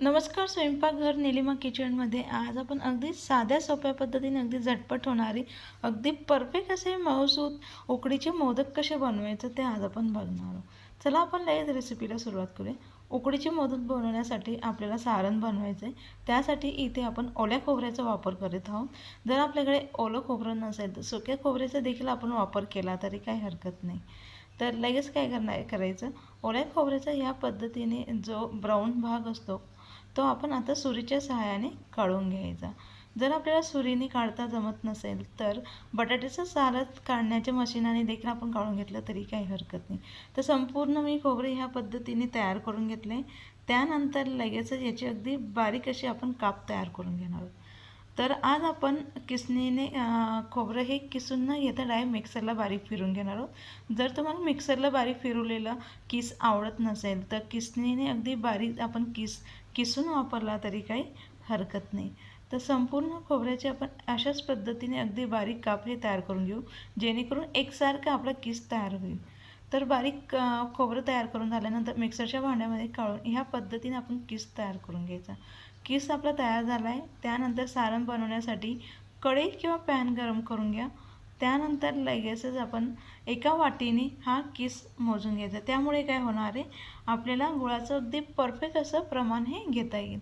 नमस्कार स्वयंपाकघर निलिमा किचनमध्ये. आज आपण अगदी साध्या सोप्या पद्धतीने अगदी झटपट होणारी अगदी परफेक्ट असे मऊसूत उकडीचे मोदक कसे बनवायचं ते आज आपण बघणार आहोत. चला आपण लगेच रेसिपीला सुरुवात करूया. उकडीचे मोदक बनवण्यासाठी आपल्याला सारण बनवायचं आहे त्यासाठी इथे आपण ओल्या खोबऱ्याचा वापर करीत आहोत. जर आपल्याकडे ओलं खोबरं नसेल तर सुक्या खोबऱ्याचा देखील आपण वापर केला तरी काही हरकत नाही. तर लगेच काय करणार करायचं? ओल्या खोबऱ्याचा ह्या पद्धतीने जो ब्राऊन भाग असतो तो आपण आता सुरीच्या सहाय्याने काढून घ्यायचा. जर आपल्याला सुरीने काढता जमत नसेल तर बटाट्याचं सालत काढण्याच्या मशिनाने देखील आपण काढून घेतलं तरी काही हरकत नाही. तर संपूर्ण मी खोबरे ह्या पद्धतीने तयार करून घेतले. त्यानंतर लगेचच याची अगदी बारीक अशी आपण काप तयार करून घेणार आहोत. तर आज आपण किसणीने खोबरं हे किसून न घेता डायरेक्ट मिक्सरला बारीक फिरून घेणार आहोत. जर तुम्हाला मिक्सरला बारीक फिरवलेलं किस आवडत नसेल तर किसणीने अगदी बारीक आपण किस किसून वापरला तरी काही हरकत नाही. तर संपूर्ण खोबऱ्याचे आपण अशाच पद्धतीने अगदी बारीक काप हे तयार करून घेऊ जेणेकरून एकसारखं आपला किस तयार होईल. तर बारीक खोबरं तयार करून झाल्यानंतर मिक्सरच्या भांड्यामध्ये काढून ह्या पद्धतीने आपण किस तयार करून घ्यायचा. किस आपला तयार झाला आहे त्यानंतर सारण बनवण्यासाठी कढई किंवा पॅन गरम करून घ्या. त्यानंतर लगेचच आपण एका वाटीने हा किस मोजून घ्यायचा. त्यामुळे काय होणार आहे? आपल्याला गुळाचं अगदी परफेक्ट असं प्रमाण हे घेता येईल.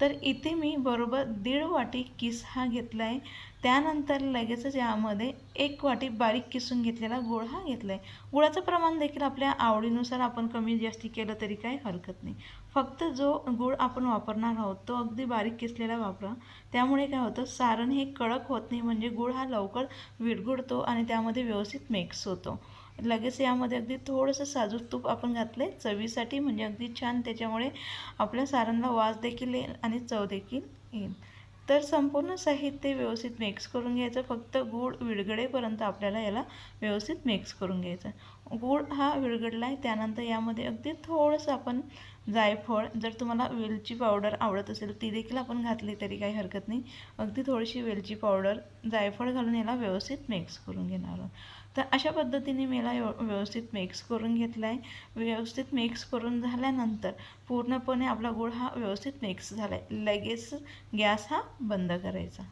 तर इथे मी बरोबर दीड वाटी किस हा घेतला आहे त्यानंतर लगेचच यामध्ये एक वाटी बारीक किसून घेतलेला गुळ हा घेतला आहे गुळाचं प्रमाण देखील आपल्या आवडीनुसार आपण कमी जास्ती केलं तरी काही हरकत नाही. फक्त जो गुळ आपण वापरणार आहोत तो अगदी बारीक किसलेला वापरा. त्यामुळे काय होतं सारण हे कडक होत नाही म्हणजे गुळ हा लवकर विरघुडतो आणि त्यामध्ये व्यवस्थित मिक्स होतो. लगेच यामध्ये अगदी थोडंसं साजूक तूप आपण घातलं आहे चवीसाठी म्हणजे अगदी छान त्याच्यामुळे आपल्या सारांना वास देखील येईल आणि चव देखील येईल. तर संपूर्ण साहित्य व्यवस्थित मिक्स करून घ्यायचं. फक्त गूळ विरगडेपर्यंत आपल्याला याला व्यवस्थित मिक्स करून घ्यायचं. गूळ हा विरगडला आहे त्यानंतर यामध्ये अगदी थोडंसं आपण जायफळ जर तुम्हाला वेलची पावडर आवडत असेल ती देखील आपण घातली तरी काही हरकत नाही. अगदी थोडीशी वेलची पावडर जायफळ घालून याला व्यवस्थित मिक्स करून घेणार आहोत. तर अशा पद्धतीने मला व्यवस्थित मिक्स करून घेतला आहे व्यवस्थित मिक्स करून झाल्यानंतर पूर्णपणे आपला गूळ हा व्यवस्थित मिक्स झाला आहे लगेच गॅस हा बंद करायचा.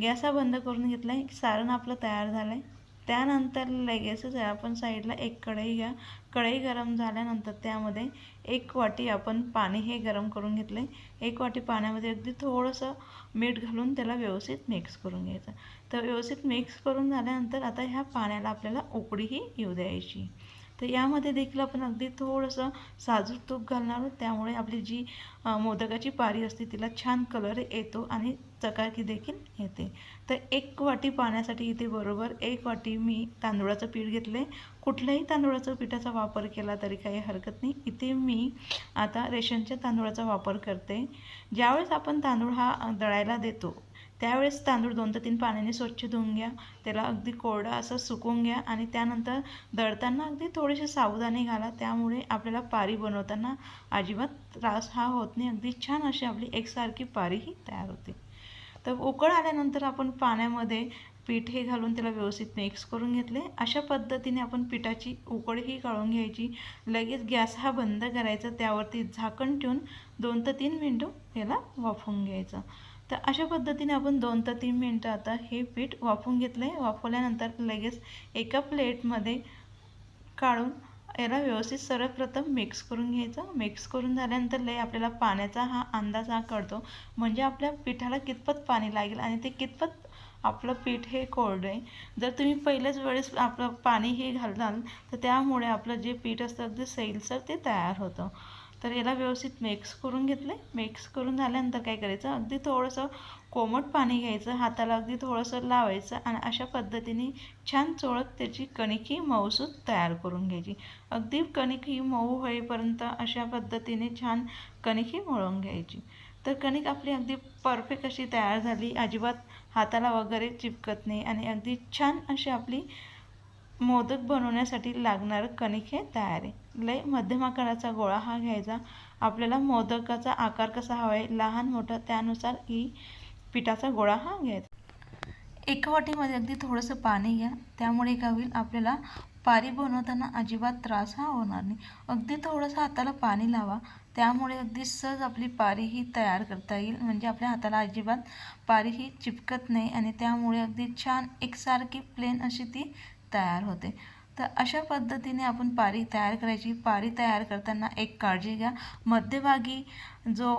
गॅस हा बंद करून घेतला आहे सारण आपलं तयार झालं आहे त्यानंतर लगेचच आपण साईडला एक कढई घ्या. कढई गरम झाल्यानंतर त्यामध्ये एक वाटी आपण पाणी हे गरम करून घेतले. एक वाटी पाण्यामध्ये अगदी थोडंसं मीठ घालून त्याला व्यवस्थित मिक्स करून घ्यायचं. तर व्यवस्थित मिक्स करून झाल्यानंतर आता ह्या पाण्याला आपल्याला उकडीही येऊ द्यायची. तर यामध्ये देखील आपण अगदी थोडंसं साजूक तूप घालणार आहोत. त्यामुळे आपली जी मोदकाची पारी असते तिला छान कलर येतो आणि चकाकी देखील येते. तर एक वाटी पाण्यासाठी इथे बरोबर एक वाटी मी तांदूळाचं पीठ घेतलं आहे कुठल्याही तांदूळाचं पिठाचा वापर केला तरी काही हरकत नाही. इथे मी आता रेशनच्या तांदूळाचा वापर करते. ज्यावेळेस आपण तांदूळ हा दळायला देतो त्यावेळेस तांदूळ दोन ते तीन पाण्याने स्वच्छ धुवून घ्या. त्याला अगदी कोरडा असं सुकवून घ्या आणि त्यानंतर दळताना अगदी थोडेसे सावधानी घाला. त्यामुळे आपल्याला पारी बनवताना अजिबात त्रास हा होत नाही. अगदी छान अशी आपली एकसारखी पारीही तयार होते. तर उकळ आल्यानंतर आपण पाण्यामध्ये पीठ हे घालून त्याला व्यवस्थित मिक्स करून घेतले. अशा पद्धतीने आपण पिठाची उकळही काढून घ्यायची. लगेच गॅस हा बंद करायचा. त्यावरती झाकण ठेवून दोन ते तीन मिनटं याला वाफवून घ्यायचं. तर अशा पद्धतीने आपण दोन ते तीन मिनटं आता हे पीठ वाफवून घेतलं आहे वाफवल्यानंतर लगेच एका प्लेटमध्ये काढून याला व्यवस्थित सर्वप्रथम मिक्स करून घ्यायचं. मिक्स करून झाल्यानंतर लय आपल्याला पाण्याचा हा अंदाज हा कळतो. म्हणजे आपल्या पिठाला कितपत पाणी लागेल आणि ते कितपत आपलं पीठ हे कोरडं आहे. जर तुम्ही पहिल्याच वेळेस आपलं पाणी हे घालाल तर त्यामुळे आपलं जे पीठ असतं अगदी सैलसर ते तयार होतं. तर याला व्यवस्थित मिक्स करून घेतलं आहे मिक्स करून झाल्यानंतर काय करायचं? अगदी थोडंसं कोमट पाणी घ्यायचं हाताला अगदी थोडंसं लावायचं आणि अशा पद्धतीने छान चोळत त्याची कणिक ही मऊसूत तयार करून घ्यायची. अगदी कणिक ही मऊ होईपर्यंत अशा पद्धतीने छान कणिक ही मळून घ्यायची. तर कणिक आपली अगदी परफेक्ट अशी तयार झाली. अजिबात हाताला वगैरे चिपकत नाही आणि अगदी छान अशी आपली मोदक बनवण्यासाठी लागणारं कणिक हे तयार आहे. लय मध्यम आकाराचा गोळा हा घ्यायचा. आपल्याला मोदकाचा आकार कसा हवा आहे लहान मोठा त्यानुसार ही पिठाचा गोळा हा घ्यायचा. एका वाटीमध्ये अगदी थोडंसं पाणी घ्या. त्यामुळे काय होईल आपल्याला पारी बनवताना अजिबात त्रास हा होणार नाही. अगदी थोडंसं हाताला पाणी लावा. त्यामुळे अगदी सहज आपली पारी ही तयार करता येईल. म्हणजे आपल्या हाताला अजिबात पारी ही चिपकत नाही आणि त्यामुळे अगदी छान एकसारखी प्लेन अशी ती तयार होते. तर अशा पद्धतीने आपण पारी तयार करायची. पारी तयार करताना एक काळजी घ्या. मध्यभागी जो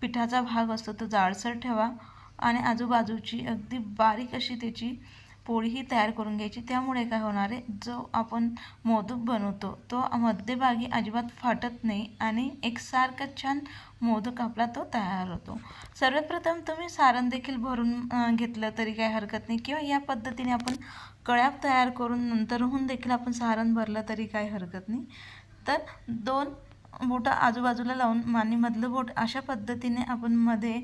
पिठाचा भाग असतो तो जाडसर ठेवा. आणि आजूबाजूची अगदी बारीक अशी त्याची पोळीही तयार करून घ्यायची. त्यामुळे काय होणार आहे जो आपण मोदक बनवतो तो मध्यभागी अजिबात फाटत नाही आणि एकसारखा छान मोदक आपला तो तयार होतो. सर्वात प्रथम तुम्ही सारण देखील भरून घेतलं तरी काही हरकत नाही किंवा या पद्धतीने आपण कळ्याप तयार करून नंतरहून देखील आपण सारण भरलं तरी काही हरकत नाही. तर दोन बोटं आजूबाजूला लावून आणि मधलं बोट अशा पद्धतीने आपण मध्ये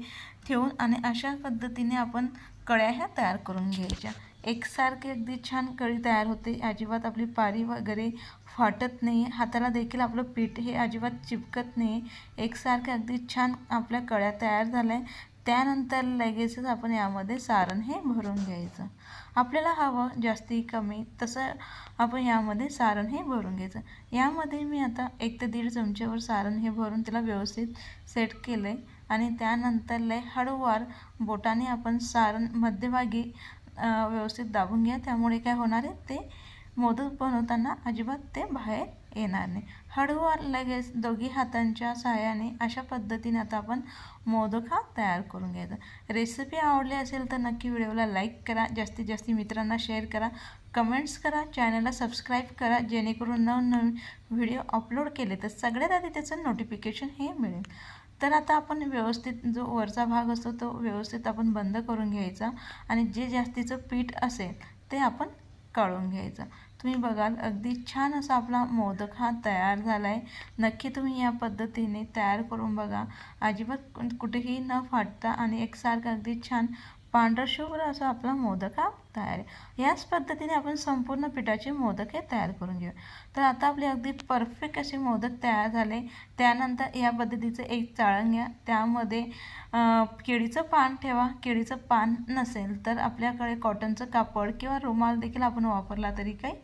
ठेवून आणि अशा पद्धतीने आपण कळ्या ह्या तयार करून घ्यायच्या. एकसारखी अगदी छान कळी तयार होते. अजिबात आपली पारी वगैरे फाटत नाही. हाताला देखील आपलं पीठ हे अजिबात चिपकत नाही. एकसारखे अगदी छान आपल्या कळ्या तयार झाल्या. त्यानंतर लगेचच आपण यामध्ये सारण हे भरून घ्यायचं. आपल्याला हवं जास्ती कमी तसं आपण यामध्ये सारण हे भरून घ्यायचं. यामध्ये मी आता एक ते दीड चमच्यावर सारण हे भरून त्याला व्यवस्थित सेट केलं आहे आणि त्यानंतर लय हळूवार बोटाने आपण सारण मध्यभागी व्यवस्थित दाबून घ्या. त्यामुळे काय होणार आहे? ते मोदक बनवताना अजिबात ते बाहेर येणार नाही. हळूवार लगेच दोघी हातांच्या सहाय्याने अशा पद्धतीने आता आपण मोदक हा तयार करून घ्यायचा. रेसिपी आवडली असेल तर नक्की व्हिडिओला लाईक करा जास्तीत जास्त मित्रांना शेअर करा कमेंट्स करा चॅनलला सबस्क्राईब करा जेणेकरून नवनवीन व्हिडिओ अपलोड केले तर सगळ्यात आधी त्याचं नोटिफिकेशन हे मिळेल. तर आता आपण व्यवस्थित जो वरचा भाग असतो तो व्यवस्थित आपण बंद करून घ्यायचा आणि जे जास्तीचं पीठ असेल ते आपण काढून घ्यायचं. तुम्ही बघाल अगदी छान असा आपला मोदक हा तयार झाला आहे नक्की तुम्ही या पद्धतीने तयार करून बघा. अजिबात कुठेही न फाटता आणि एकसारखं अगदी छान पांढरशुभ्र असा आपला मोदक हा तयार. आहे याच पद्धतीने आपण संपूर्ण पिठाचे मोदक हे तयार करून घेऊ. तर आता आपले अगदी परफेक्ट असे मोदक तयार झाले. त्यानंतर या पद्धतीचं एक चाळण घ्या. त्यामध्ये केळीचं पान ठेवा. केळीचं पान नसेल तर आपल्याकडे कॉटनचं कापड किंवा रुमाल देखील आपण वापरला तरी काही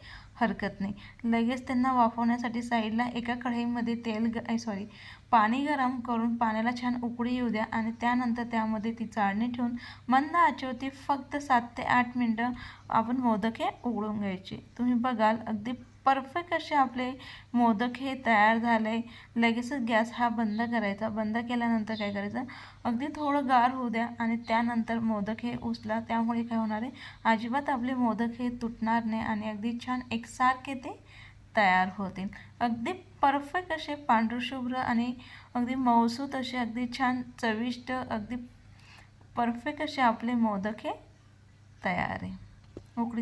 हरकत नाही. लगेच त्यांना वाफवण्यासाठी साईडला एका कढईमध्ये तेल ग सॉरी पाणी गरम करून पाण्याला छान उकळी येऊ द्या आणि त्यानंतर त्यामध्ये ती चाळणी ठेवून मंद आचेवरती फक्त सात ते आठ मिनटं आपण मोदक हे उघडून घ्यायचे. तुम्ही बघाल अगदी परफेक्ट असे आपले मोदक हे तयार झाले. लगेचच गॅस हा बंद करायचा. बंद केल्यानंतर काय करायचं? अगदी थोडं गार होऊ द्या आणि त्यानंतर मोदक हे उचला. त्यामुळे काय होणार आहे? अजिबात आपले मोदक हे तुटणार नाही आणि अगदी छान एकसारखे ते तयार होतील. अगदी परफेक्ट असे पांढरशुभ्र आणि अगदी मौसूत असे अगदी छान चविष्ट अगदी परफेक्ट असे आपले मोदक हे तयार आहे. उकडी